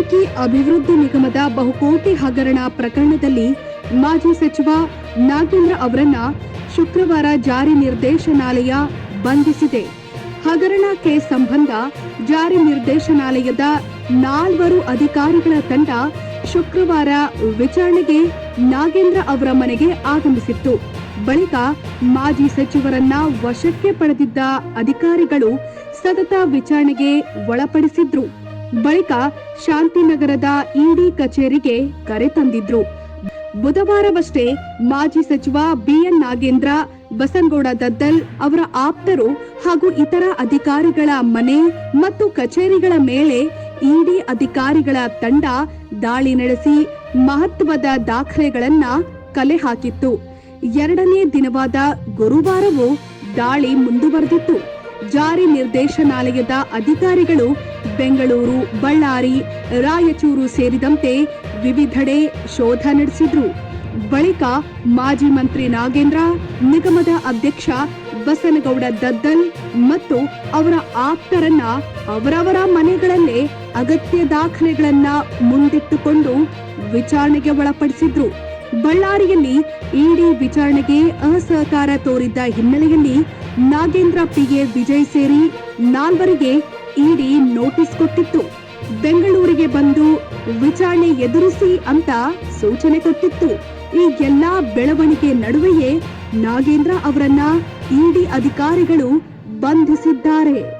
ವಾಲ್ಮೀಕಿ ಅಭಿವೃದ್ಧಿ ನಿಗಮದ ಬಹುಕೋಟಿ ಹಗರಣ ಪ್ರಕರಣದಲ್ಲಿ ಮಾಜಿ ಸಚಿವ ನಾಗೇಂದ್ರ ಅವರನ್ನ ಶುಕ್ರವಾರ ಜಾರಿ ನಿರ್ದೇಶನಾಲಯ ಬಂಧಿಸಿದೆ. ಹಗರಣ ಕೇಸ್ ಸಂಬಂಧ ಜಾರಿ ನಿರ್ದೇಶನಾಲಯದ ನಾಲ್ವರು ಅಧಿಕಾರಿಗಳ ತಂಡ ಶುಕ್ರವಾರ ವಿಚಾರಣೆಗೆ ನಾಗೇಂದ್ರ ಅವರ ಮನೆಗೆ ಆಗಮಿಸಿತ್ತು. ಬಳಿಕ ಮಾಜಿ ಸಚಿವರನ್ನ ವಶಕ್ಕೆ ಪಡೆದಿದ್ದ ಅಧಿಕಾರಿಗಳು ಸತತ ವಿಚಾರಣೆಗೆ ಒಳಪಡಿಸಿದ್ರು. ಬಳಿಕ ಶಾಂತಿನಗರದ ಇಡಿ ಕಚೇರಿಗೆ ಕರೆ ತಂದಿದ್ರು. ಬುಧವಾರವಷ್ಟೇ ಮಾಜಿ ಸಚಿವ ಬಿಎನ್ ನಾಗೇಂದ್ರ, ಬಸನಗೌಡ ದದ್ದಲ್ ಅವರ ಆಪ್ತರು ಹಾಗೂ ಇತರ ಅಧಿಕಾರಿಗಳ ಮನೆ ಮತ್ತು ಕಚೇರಿಗಳ ಮೇಲೆ ಇಡಿ ಅಧಿಕಾರಿಗಳ ತಂಡ ದಾಳಿ ನಡೆಸಿ ಮಹತ್ವದ ದಾಖಲೆಗಳನ್ನ ಕಲೆ ಹಾಕಿತ್ತು. ಎರಡನೇ ದಿನವಾದ ಗುರುವಾರವೂ ದಾಳಿ ಮುಂದುವರೆದಿತ್ತು. ಜಾರಿ ನಿರ್ದೇಶನಾಲಯದ ಅಧಿಕಾರಿಗಳು ಬೆಂಗಳೂರು, ಬಳ್ಳಾರಿ, ರಾಯಚೂರು ಸೇರಿದಂತೆ ವಿವಿಧೆಡೆ ಶೋಧ ನಡೆಸಿದ್ರು. ಬಳಿಕ ಮಾಜಿ ಮಂತ್ರಿ ನಾಗೇಂದ್ರ, ನಿಗಮದ ಅಧ್ಯಕ್ಷ ಬಸನಗೌಡ ದದ್ದಲ್ ಮತ್ತು ಅವರ ಆಪ್ತರನ್ನ ಅವರವರ ಮನೆಗಳಲ್ಲೇ ಅಗತ್ಯ ದಾಖಲೆಗಳನ್ನ ಮುಂದಿಟ್ಟುಕೊಂಡು ವಿಚಾರಣೆಗೆ ಒಳಪಡಿಸಿದ್ರು. ಬಳ್ಳಾರಿಯಲ್ಲಿ ಇಡಿ ವಿಚಾರಣೆಗೆ ಅಸಹಕಾರ ತೋರಿದ್ದ ಹಿನ್ನೆಲೆಯಲ್ಲಿ ನಾಗೇಂದ್ರ ಪಿಗೆ ವಿಜಯ್ ಸೇರಿ ನಾಲ್ವರಿಗೆ ಇಡಿ ನೋಟಿಸ್ ಕೊಟ್ಟಿತ್ತು. ಬೆಂಗಳೂರಿಗೆ ಬಂದು ವಿಚಾರಣೆ ಎದುರಿಸಿ ಅಂತ ಸೂಚನೆ ಕೊಟ್ಟಿತ್ತು. ಈ ಎಲ್ಲಾ ಬೆಳವಣಿಗೆ ನಡುವೆಯೇ ನಾಗೇಂದ್ರ ಅವರನ್ನ ಇಡಿ ಅಧಿಕಾರಿಗಳು ಬಂಧಿಸಿದ್ದಾರೆ.